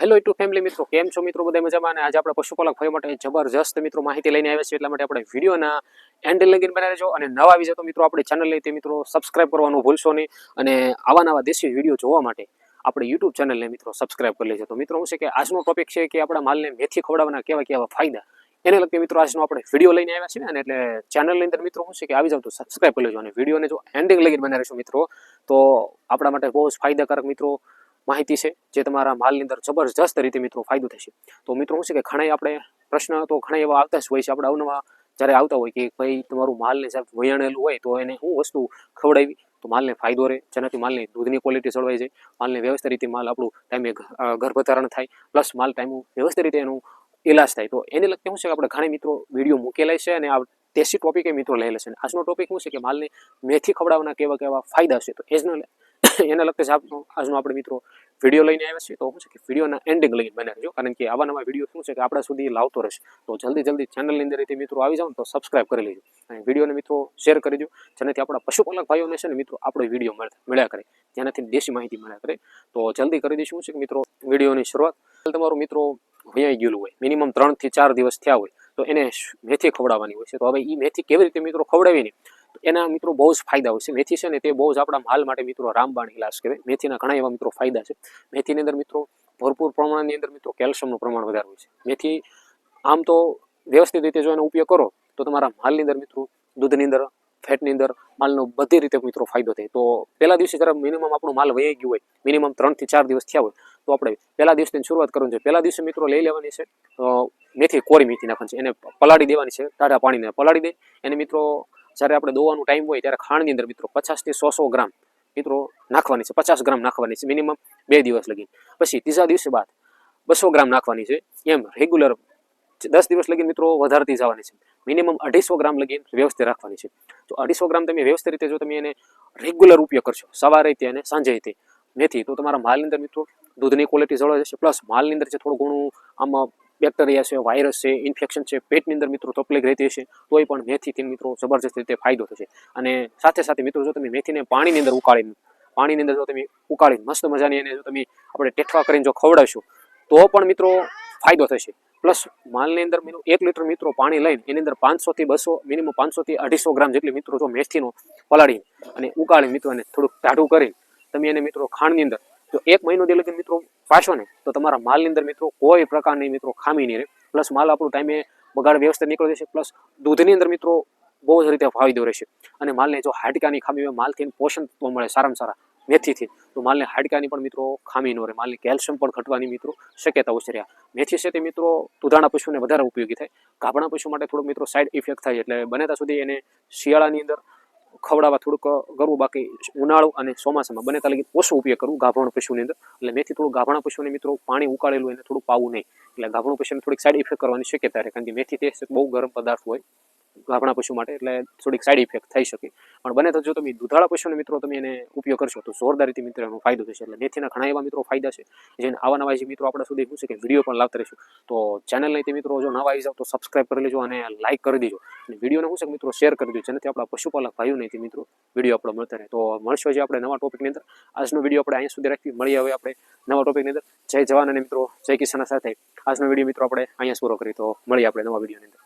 Hello two family મિત્રો, કેમ છો મિત્રો? બધા મજામાં? અને આજે આપણે પશુપાલક ભાઈ માટે જબરજસ્ત મિત્રો માહિતી લઈને આવ્યા છીએ, એટલા માટે આપણે વિડીયોના એન્ડ લગીન બનાવી રહેજો અને નવા આવી જાય તો મિત્રો આપણે ચેનલ લઈ તે મિત્રો સબસ્ક્રાઇબ કરવાનું ભૂલશો નહીં. અને આવા નવા દેશી વીડિયો જોવા માટે આપણે યુટ્યુબ ચેનલને મિત્રો સબસ્ક્રાઇબ કરી લેજો. તો મિત્રો, શું છે કે આજનો ટોપિક છે કે આપણા માલને મેથી ખવડાવવાના કેવા કેવા ફાયદા? એને લગતી મિત્રો આજનો આપણે વીડિયો લઈને આવ્યા છીએ અને એટલે ચેનલની અંદર મિત્રો, શું છે કે આવી જાવ તો સબસ્ક્રાઇબ કરી લેજો. અને વિડીયોને જો એન્ડિંગ લગીન બનાવીશું મિત્રો, તો આપણા માટે બહુ જ ફાયદાકારક મિત્રો માહિતી છે, જે તમારા માલની અંદર જબરજસ્ત રીતે મિત્રો ફાયદો થશે. તો મિત્રો શું છે કે ઘણા આપણે પ્રશ્ન તો ઘણા એવા આવતા જ હોય છે. આપણે અવનવા જ્યારે આવતા હોય કે ભાઈ તમારું માલને સાહેબ વયાણેલું હોય તો એને શું વસ્તુ ખવડાવી, તો માલને ફાયદો રહે. જેનાથી માલની દૂધની ક્વોલિટી જળવાઈ જાય. માલને વ્યવસ્થિત રીતે માલ આપણું ટાઈમે ગર્ભધારણ થાય. પ્લસ માલ ટાઈમ વ્યવસ્થિત રીતે એનું ઇલાજ થાય. તો એને લગતી શું છે કે આપણે ઘણા મિત્રો વીડિયો મૂકેલા છે અને આ દેશી ટોપિક એ મિત્રો લઈ લેશે આજનો ટોપિક શું છે કે માલને મેથી ખવડાવવાના કેવા કેવા ફાયદા છે? તો એજના એને લગતે જ આજનો આપણે મિત્રો વીડિયો લઈને આવ્યા છીએ. તો શું છે કે વિડીયોના એન્ડિંગ લઈને બનાવજો કારણ કે આવા નવા વીડિયો શું છે કે આપણા સુધી લાવતો રહેશે. તો જલ્દી જલ્દી ચેનલની અંદર મિત્રો આવી જાવ તો સબસ્ક્રાઇબ કરી લેજો. અને વિડીયોને મિત્રો શેર કરી દો જેનાથી આપણા પશુપાલક ભાઈઓને છે ને મિત્રો આપણો વીડિયો મળ્યા કરે. જેનાથી દેશી માહિતી મળ્યા કરે. તો જલ્દી કરી દઈશું છે કે મિત્રો વિડીયોની શરૂઆત. તમારું મિત્રો વૈયાઈ ગયેલું હોય. મિનિમમ ત્રણથી ચાર દિવસ થયા હોય. તો એને મેથી ખવડાવવાની હોય છે. તો હવે એ મેથી કેવી રીતે મિત્રો ખવડાવીને એના મિત્રો બહુ જ ફાયદા હોય છે. મેથી છે ને તે બહુ જ આપણા માલ માટે મિત્રો રામબાણ ઇલાજ કહેવાય. મેથીના ઘણા એવા મિત્રો ફાયદા છે. મેથીની અંદર મિત્રો ભરપૂર પ્રમાણની અંદર મિત્રો કેલ્શિયમનું પ્રમાણ વધારે હોય છે. મેથી આમ તો વ્યવસ્થિત રીતે જો એનો ઉપયોગ કરો, તો તમારા માલની અંદર મિત્રો દૂધની અંદર, ફેટની અંદર માલનો બધી રીતે મિત્રો ફાયદો થાય. તો પહેલા દિવસે જ્યારે મિનિમમ આપણો માલ વહી ગયું હોય મિનિમમ ત્રણથી ચાર દિવસ થયા હોય, તો આપણે પહેલા દિવસની શરૂઆત કરવાની છે. પહેલા દિવસે મિત્રો લઈ લેવાની છે મેથી કોરી મેથી નાખવાની છે. એને પલાળી દેવાની છે, ટાઢા પાણીને પલાળી દે. એને મિત્રો, જ્યારે આપણે દોવાનો ટાઈમ હોય ત્યારે ખાંડની અંદર મિત્રો પચાસથી સો સો ગ્રામ મિત્રો નાખવાની છે. પચાસ ગ્રામ નાખવાની છે મિનિમમ બે દિવસ લગી પછી ત્રીજા દિવસે બાદ બસો ગ્રામ નાખવાની છે. એમ રેગ્યુલર દસ દિવસ લગી મિત્રો વધારતી જવાની છે. મિનિમમ અઢીસો ગ્રામ લગી વ્યવસ્થિત રાખવાની છે. તો અઢીસો ગ્રામ તમે વ્યવસ્થિત રીતે જો તમે એને રેગ્યુલર ઉપયોગ કરશો, સવારે તે અને સાંજે તે મેથી, તો તમારા માલની અંદર મિત્રો દૂધની ક્વોલિટી જળવાઈ જશે. પ્લસ માલની અંદર જે થોડું ઘણું આમાં બેક્ટેરિયા છે વાયરસ છે ઇન્ફેક્શન છે, પેટની અંદર મિત્રો તકલીફ રહેતી હશે, તોય પણ મેથીથી મિત્રો જબરજસ્ત રીતે ફાયદો થશે. અને સાથે સાથે મિત્રો જો તમે મેથીને પાણીની અંદર ઉકાળીને, પાણીની અંદર જો તમે ઉકાળીને મસ્ત મજાની એને જો તમે આપણે ટેઠવા કરીને જો ખવડાવશો, તો પણ મિત્રો ફાયદો થશે. પ્લસ માલની અંદર એક લીટર મિત્રો પાણી લઈને એની અંદર પાંચસોથી બસો મિનિમમ પાંચસોથી અઢીસો ગ્રામ જેટલી મિત્રો જો મેથીનો પલાળી અને ઉકાળી મિત્રો એને થોડુંક ટાઢું કરી તમે એને મિત્રો ખાંડની અંદર જો એક મહિનો દે લગીને મિત્રો પાછો ને, તો તમારા માલની અંદર મિત્રો કોઈ પ્રકારની મિત્રો ખામી નહીં રહે. પ્લસ માલ આપણું ટાઈમે બગાડ વ્યવસ્થિત નીકળી જશે પ્લસ દૂધની અંદર મિત્રો બહુ જ રીતે ફાયદો રહેશે. અને માલને જો હાડકાની ખામી હોય, માલથી પોષણ તો મળે સારામાં સારા મેથીથી, તો માલને હાડકાની પણ મિત્રો ખામી ન રહે. માલની કેલ્શિયમ પણ ઘટવાની મિત્રો શક્યતા ઓછી રહ્યા. મેથી છે તે મિત્રો દુધાણા પશુને વધારે ઉપયોગી થાય. ગાભણા પશુ માટે થોડુંક મિત્રો સાઈડ ઇફેક્ટ થાય, એટલે બને ત્યાં સુધી એને શિયાળાની અંદર ખવડાવવા થોડુંક કરવું, બાકી ઉનાળો અને ચોમાસામાં બને ત્યાં લગી ઓછો ઉપયોગ કરવું ગાભણ પશુની અંદર. એટલે મેથી થોડું ગાભણા પશુને મિત્રો પાણી ઉકાળેલું એને થોડું પાવું નહીં. એટલે ગાભણું પશુને થોડીક સાઈડ ઇફેક્ટ કરવાની શક્યતા રહે, કારણ કે મેથી તે બહુ ગરમ પદાર્થ હોય ગાભણા પશુ માટે, એટલે થોડીક સાઈડ ઇફેક્ટ થઈ શકે. પણ બને તો જો તમે દુધાળા પશુને મિત્રો તમે એને ઉપયોગ કરશો, તો જોરદાર રીતે મિત્રો એનો ફાયદો થશે. એટલે મેથીના ઘણા એવા મિત્રો ફાયદા છે જેને આવા નવા જે મિત્રો આપણા સુધી શું કે વીડિયો પણ લાવતા રહીશું. તો ચેનલને તે મિત્રો જો નવા આવી જાવ તો સબસ્ક્રાઇબ કરી લેજો અને લાઇક કરી દેજો. અને વિડીયોને શું છે મિત્રો શેર કરી દેજો જેનાથી આપણા પશુપાલક ભાઈઓને તે મિત્રો વીડિયો આપણો મળતા રહે. તો મળશો જે આપણે નવા ટોપિકની અંદર. આજનો વીડિયો આપણે અહીંયા સુધી રાખી. મળીએ હવે આપણે નવા ટોપિકની અંદર. જય જવાન અને મિત્રો, જય કિશાના સાથે. આજનો વીડિયો મિત્રો આપણે અહીંયા પૂરો કરી તો મળીએ આપણે નવા વિડીયોની અંદર.